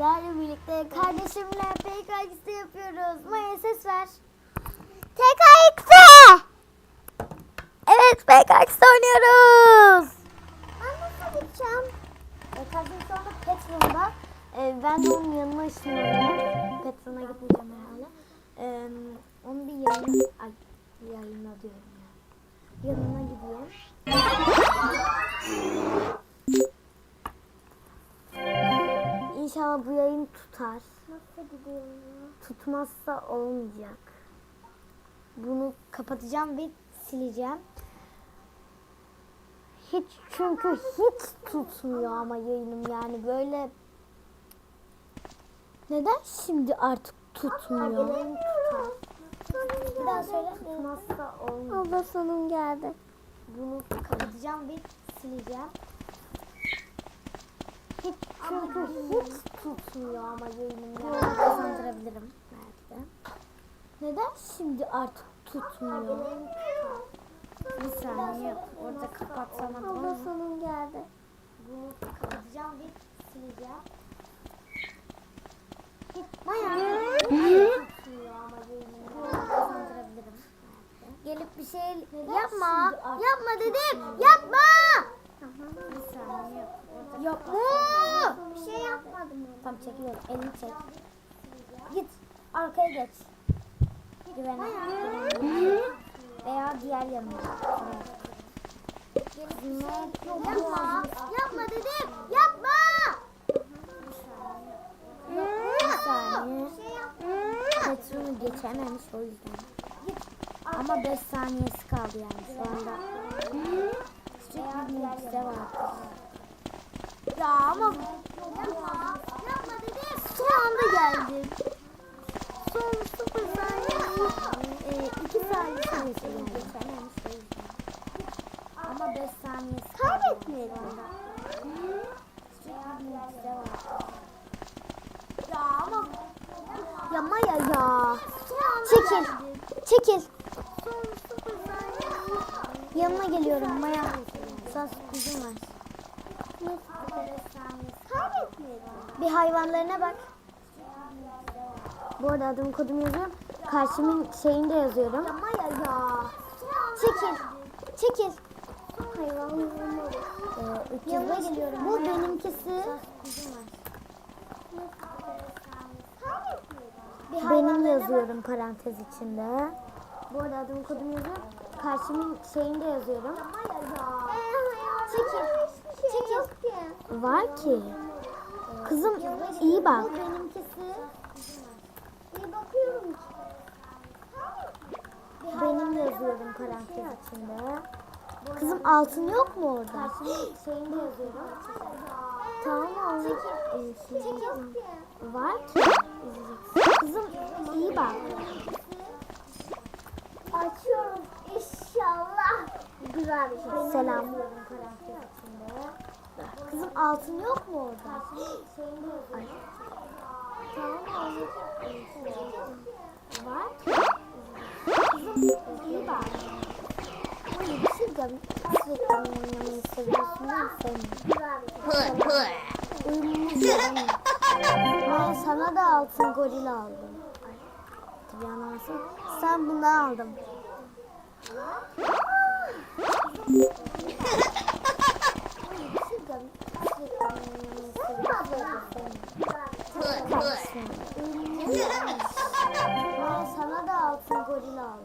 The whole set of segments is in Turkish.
sizlerle birlikte kardeşimle PKX'de yapıyoruz. Maya ses ver. TKX'e. Evet PKX'de oynuyoruz. Ben nasıl gideceğim? E, kardeşim şu anda Petron'da. E, ben de onun yanına ışınlanıyorum. Petron'a gitmeyeceğim herhalde. E, onu bir yayın, ay, yayınla diyorum ya. Yanına gideyim. İnşallah bu yayın tutar. Nasıl gidiyorum Tutmazsa olmayacak. Bunu kapatacağım ve sileceğim. Hiç çünkü hiç tutmuyor ama yayınım yani böyle neden şimdi artık tutmuyor? Bir daha söyle. Tutmazsa olmuyor. Abla sonum geldi. Bunu kapatacağım ve sileceğim. Hiç çünkü hiç tutmuyor ama yayınım yani kazandırabilirim belki de. Neden şimdi artık tutmuyor? Bir saniye orada kapatsamadım Abla ama sonum geldi. bunu kapatacağım ve sileceğim. Hiç tutmuyor ama yayınım kazandırabilirim. Gelip bir şey yapma. Yapma dedim. Yapma. Bir saniye. Orada yapma. Bir şey yapmadım. Tam çekiliyorum. Elini çek. Git. Arkaya geç. Güvene. Veya diğer yanına. Yapma. Yapma dedim. Yapma. Bir saniye. Petronu geçememiş o yüzden. Ama 5 saniyesi kaldı yani şu anda. Ya ama yapma. Son anda geldim. Son 0 saniye. 2 saniye saniyesi. Ama 5 saniyesi. Kaybetmeyelim. Ya ama ya Maya ya. Çekil. Çekil. Yanına geliyorum Maya. Sana sürprizim var. Bir hayvanlarına bak. Bu arada adım kodum yazıyorum. Karşımın şeyinde yazıyorum. Ya Maya ya. Çekil. Çekil. Ee, Yanına geliyorum. Bu benimkisi. Benim yazıyorum parantez içinde. Bu arada adım kodum yazıyorum. Karşımın şeyinde yazıyorum. Çekil. Çekil. Var ki. Kızım iyi bak. Benimkisi. İyi bakıyorum. Benim yazıyorum parantez içinde. Kızım altın yok mu orada? Şeyinde yazıyorum. Tamam onu izleyeceğim. Var ki. Kızım iyi bak. Açıyorum. Güzel bir şey. Selam. Kızım altın yok mu orada? Ay. Var. Kızım iyi bak. Ay bir şey diyeceğim. Sürekli oynamayı seviyorsun değil mi? Uyumumuz yok. Ben sana da altın goril aldım. Ay, yanılsın. Sen bunu aldın. Sana da altın goril aldım.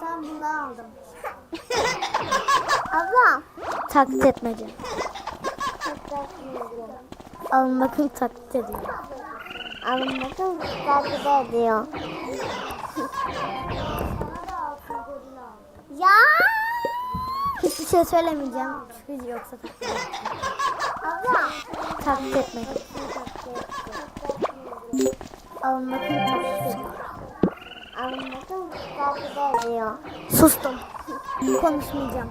Sen bunu aldın. Abla. Taklit etmece. Alın bakın taklit ediyor. Alın bakın takip ediyor. Ya. Hiçbir şey söylemeyeceğim. Çünkü yoksa taklit. Abla. Taklit etmece. Alın bakın taklit bakın takip ediyor. Sustum. Konuşmayacağım.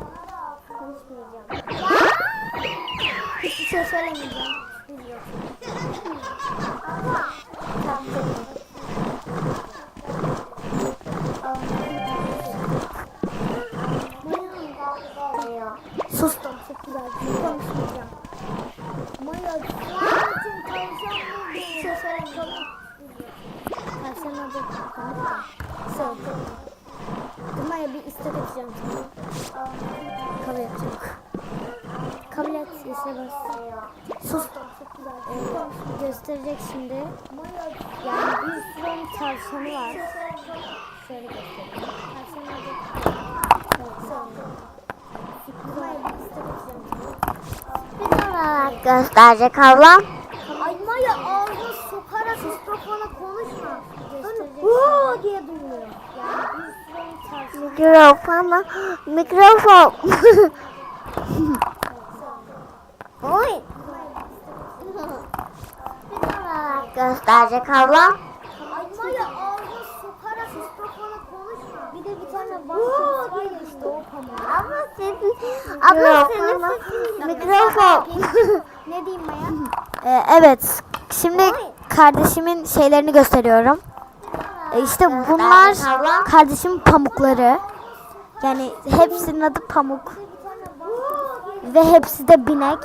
Konuşmayacağım. Hiçbir şey söylemeyeceğim. Çünkü yoksa Abla. Takip ediyor. Sustum. Çok güzel. Konuşmayacağım. Maya Tavşanın adı Pamuk da. Şey. Dur Maya bir istek atacağım sana. Kabul çabuk. Kabul et. Bas. Sus. Evet, gösterecek şimdi. Yani bir sürü tavşanı var. Şöyle göstereyim. Tavşanın adı. Evet, şöyle. Maya bir istek atacağım sana. Bir olarak gösterecek ablam. Ay Maya ağzını sokarak mikrofona konuşma. Gösterecek Vuuu diye duyuyor. Tavşanı Mikrofon. Oy. Olarak gösterecek ablam. Ay Maya ağzını sokarak mikrofona konuşma. Bir de bir tane bahset var ya. Abla senin, abla senin mikrofon. Ne diyeyim Maya? Ee, evet. Şimdi kardeşimin şeylerini gösteriyorum. Ee, işte bunlar kardeşimin pamukları. Yani hepsinin adı pamuk. Ve hepsi de binek.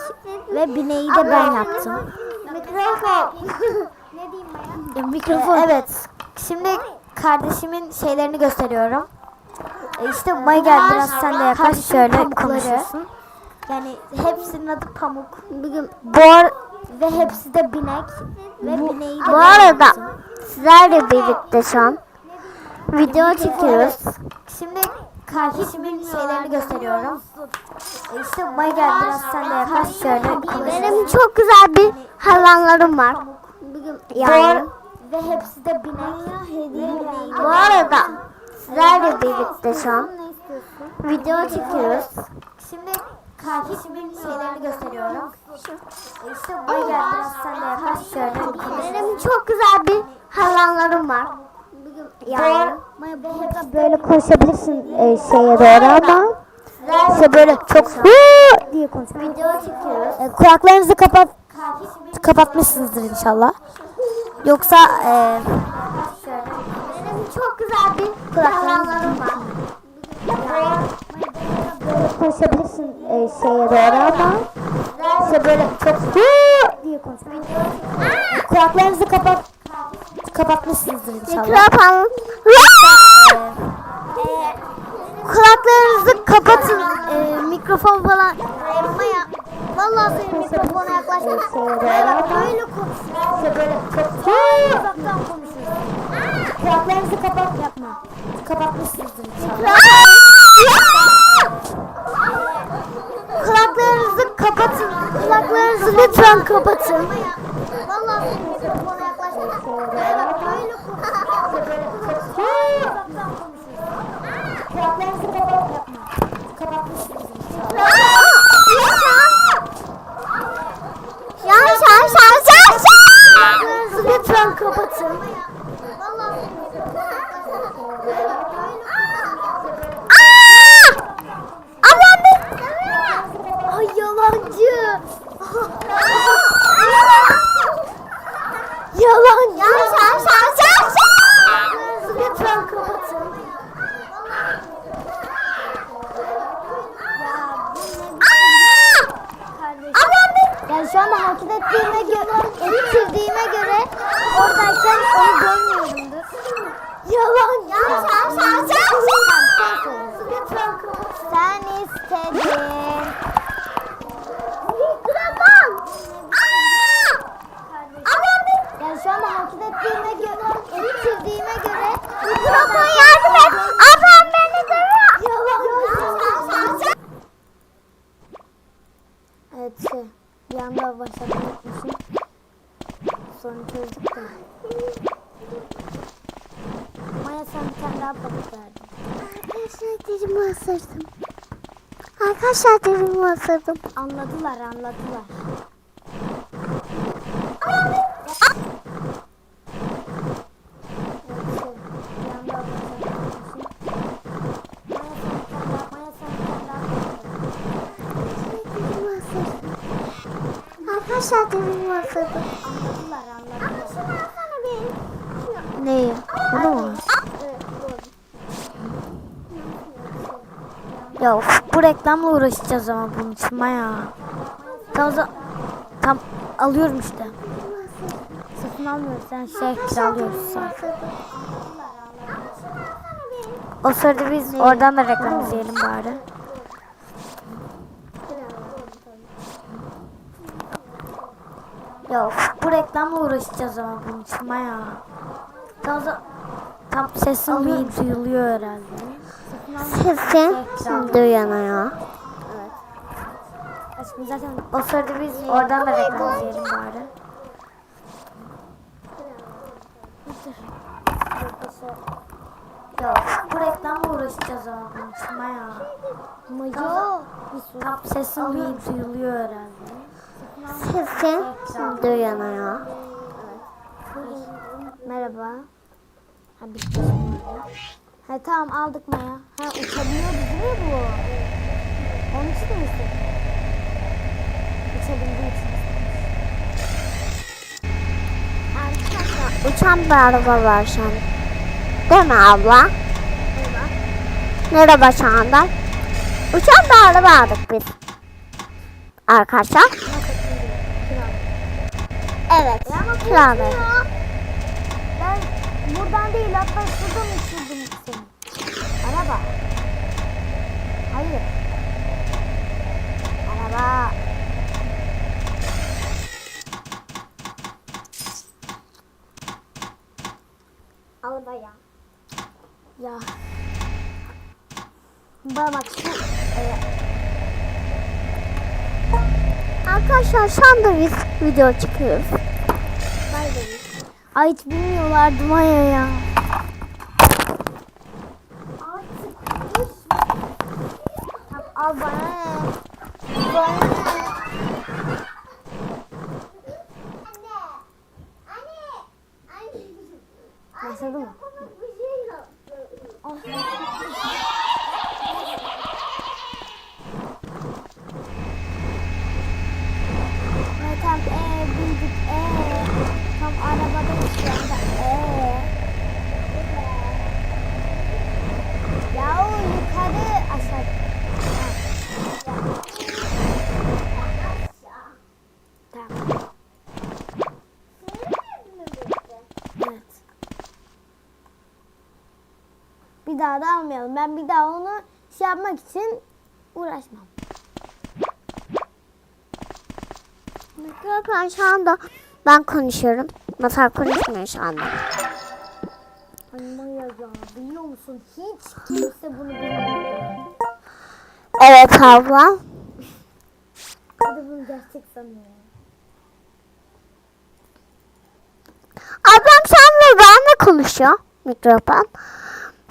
Ve bineği de ben yaptım. Mikrofon. Ne diyeyim Maya? Ee, mikrofon. evet. Şimdi kardeşimin şeylerini gösteriyorum. Ee, işte May gel biraz sen de yaklaş şöyle konuşursun. Yani hepsinin adı pamuk. Bugün Bu ar- ve hepsi de binek ve bineği de bu arada sizlerle birlikte şu an video çekiyoruz. Şimdi kardeşimin şeylerini gösteriyorum. E işte May gel biraz sen de yaklaş şöyle konuşursun. Benim çok güzel bir hayvanlarım var. Bugün Bu yani ve hepsi de binek bu arada sizlerle birlikte şu an video çekiyoruz. Şimdi kardeşimin şeylerini gösteriyorum. E işte May gel biraz sen de yaklaş şöyle konuşursun. Benim çok güzel bir hayvanlarım var. Yani böyle konuşabilirsin e, şeye doğru ama işte böyle çok diye konuşuyor. video çekiyoruz. E, kulaklarınızı kapat kapatmışsınızdır inşallah. Yoksa e, Benim çok güzel bir hayvanlarım var. böyle konuşabilirsin e, şeye doğru ama işte böyle çok diye konuşuyor. Kulaklarınızı kapat kapatmışsınızdır inşallah. Mikrofon. Kulaklarınızı kapatın. E, mikrofon falan. Maya, vallahi senin mikrofona yaklaşma. Böyle böyle konuş. İşte böyle çok uzaktan konuşuyorsun. Kulaklarınızı kapat yapma. Kapatmışsınızdır inşallah. Kulaklarınızı kapatın. Kulaklarınızı lütfen kapatın. Vallahi senin mikrofona yaklaşma. Böyle böyle konuş. İşte böyle çok uzaktan konuşuyorsun. Kulaklarınızı kapat yapma. Kapatmışsınızdır inşallah. Şan şan şan şan şan. Kulaklarınızı lütfen kapatın. Ablam bir. Ay yalancı. Yalancı. Şan şan şan şan şan. Kulaklarınızı lütfen kapatın. Ablam bir. Yani şu anda hareket ettiğime göre, ettirdiğime göre oradayken onu görmüyorumdur. Yalan. Şan şan şan şan şan. Lütfen kapat. Sen istedin. Mikrofon. Ablam bir. Yani şu anda hareket ettiğime göre, ettirdiğime göre Mikrofon yardım et. Ablam beni görüyor. Yalan. Şan şan şan. Şey, bir anda başlatmayı unutmuşum. Sonra çözdük de. Maya sen bir tane daha pamuk verdin. Arkadaşlar derimi ısırdım. Arkadaşlar derimi ısırdım. Anladılar anladılar. Evet, şey, bir anda başlatmayı unutmuşum. Maya sen bir tane daha, Maya sen bir tane daha pamuk verdin. Derimi ısırdım. Arkadaşlar derimi ısırdım. Anladılar anladılar. Şunu alsana bir. Neyi? Bunu mu? Ya of, bu reklamla uğraşacağız ama bunun için Maya. Tam, tam alıyorum işte. Satın almıyoruz. Sen şey kiralıyoruz. O sırada biz oradan da reklam izleyelim bari. Ya bu reklamla uğraşacağız ama bunun için ya. Tam, tam sesim iyi duyuluyor herhalde. Sesin duyana Aşkım zaten O sırada biz oradan da reklam izleyelim bari. Ya of, bu reklamla uğraşacağız ama bunun için ya. Mayo. Tam sesim iyi duyuluyor herhalde. Sesin duyana Merhaba. Ha bitti şimdi. Ha tamam aldık Maya. Ha uçabiliyordu değil mi bu? Onun için mi istedin? Uçabildiği için. Arkadaşlar uçan bir araba var şu an. Değil mi abla? Merhaba şu anda. Uçan bir araba aldık biz. Arkadaşlar. Evet. Kiralayın. Ben buradan değil hatta şuradan uçurdum seni. Araba. Hayır. Araba. Araba ya. Ya. Bana bak şu e, Arkadaşlar şu anda video çıkıyoruz. Ay bilmiyorlardı Maya ya. Al bana ne? Bana ne? Başladı mı? Evet tam ee bindik ee. Tam arabadayız şu anda ee. Ya o yukarı aşağı. Ha. Tamam. Evet. Bir daha da almayalım. Ben bir daha onu şey yapmak için uğraşmam. Mikrofon şu anda ben konuşuyorum. Masal konuşmuyor şu anda. Ya biliyor musun? Hiç kimse bunu bilmiyor. Evet abla. Hadi bunu gerçek sanıyor. Ablam senle benle konuşuyor. Mikrofon.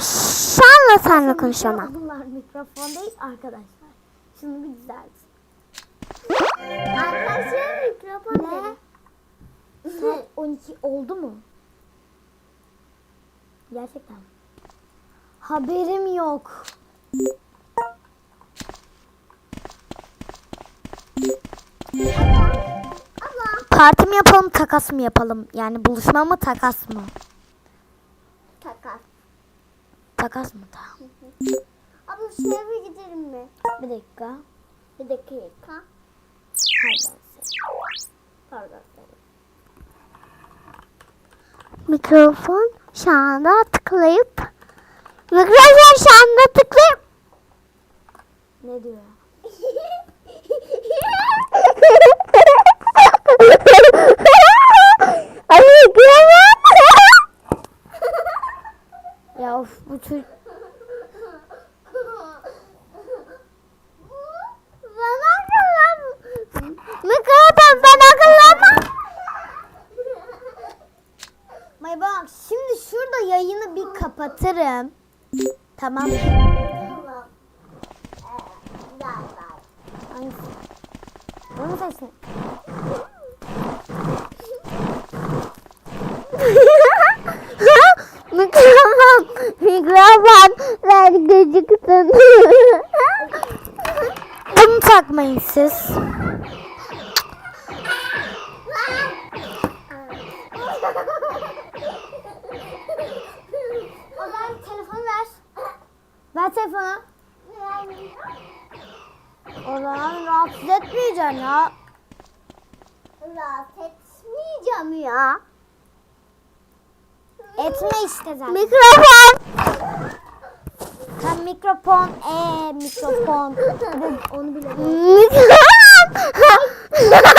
Senle senle konuşuyorum ben. Bunlar mikrofon değil arkadaşlar. Şunu bir düzelt. Arkadaşlar mikrofon Ne? Saat 12 oldu mu? Gerçekten. Haberim yok. Parti mi yapalım takas mı yapalım? Yani buluşma mı takas mı? Takas. Takas mı tamam. Abla şeye bir gidelim mi? Bir dakika. Bir dakika. Pardon. Pardon. Mikrofon şu anda tıklayıp Mikrofon şu anda tıklayıp Ne diyor? Ay mikrofon. Ya of bu çocuk. Ben. Mikrofon ben akıllamam. May bak şimdi şurada yayını bir kapatırım. Tamam Ozan telefonu ver. Ver telefonu. Ozan rahatsız etmeyeceksin ya. Rahatsız etmeyeceğim ya. Etme işte zaten. Mikrofon. Sen mikrofon. Eee mikrofon. Onu bile. Mikrofon. Oh,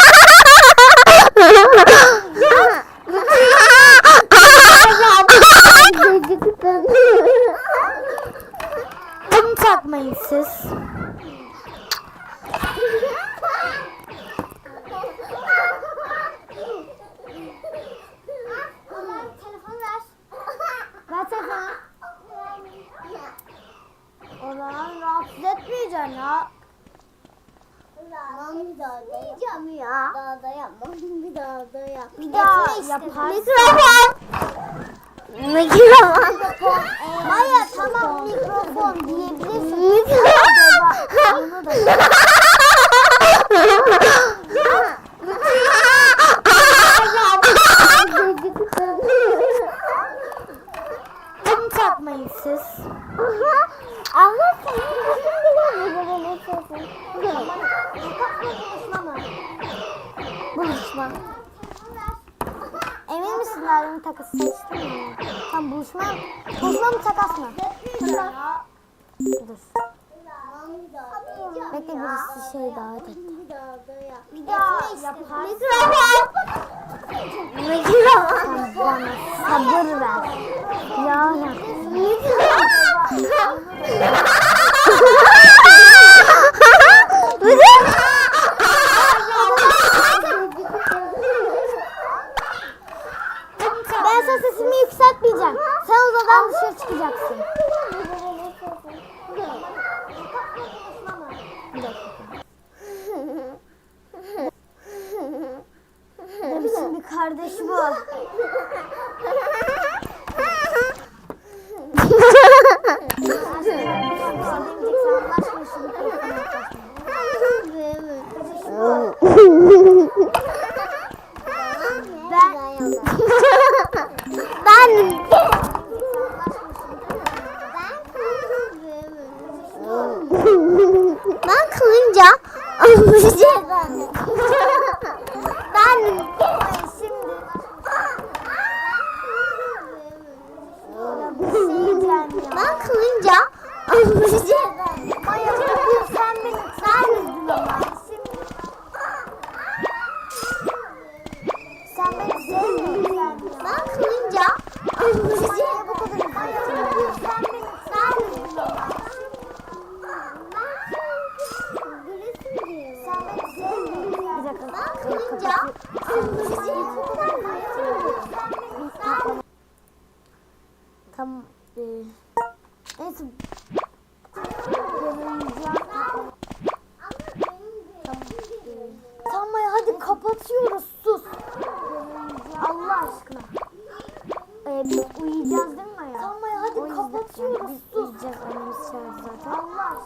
sabır. Ya Rabbi.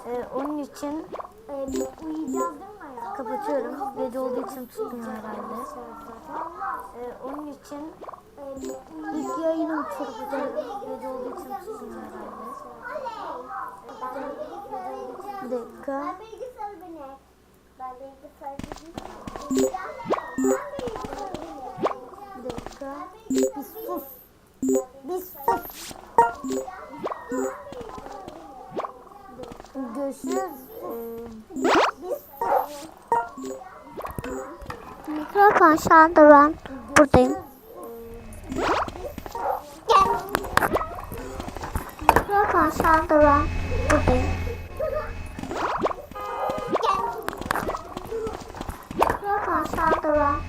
Ee, onun için kapatıyorum. Gece olduğu için tutmuyor herhalde. Ee, onun için ilk yayınım çok güzel. Olduğu için tutmuyor herhalde. Bir dakika. Bir dakika. Bir sus. Bir sus. Görüşürüz. Mikrofon aşağıda ben buradayım. Mikrofon aşağıda ben buradayım. Mikrofon aşağıda ben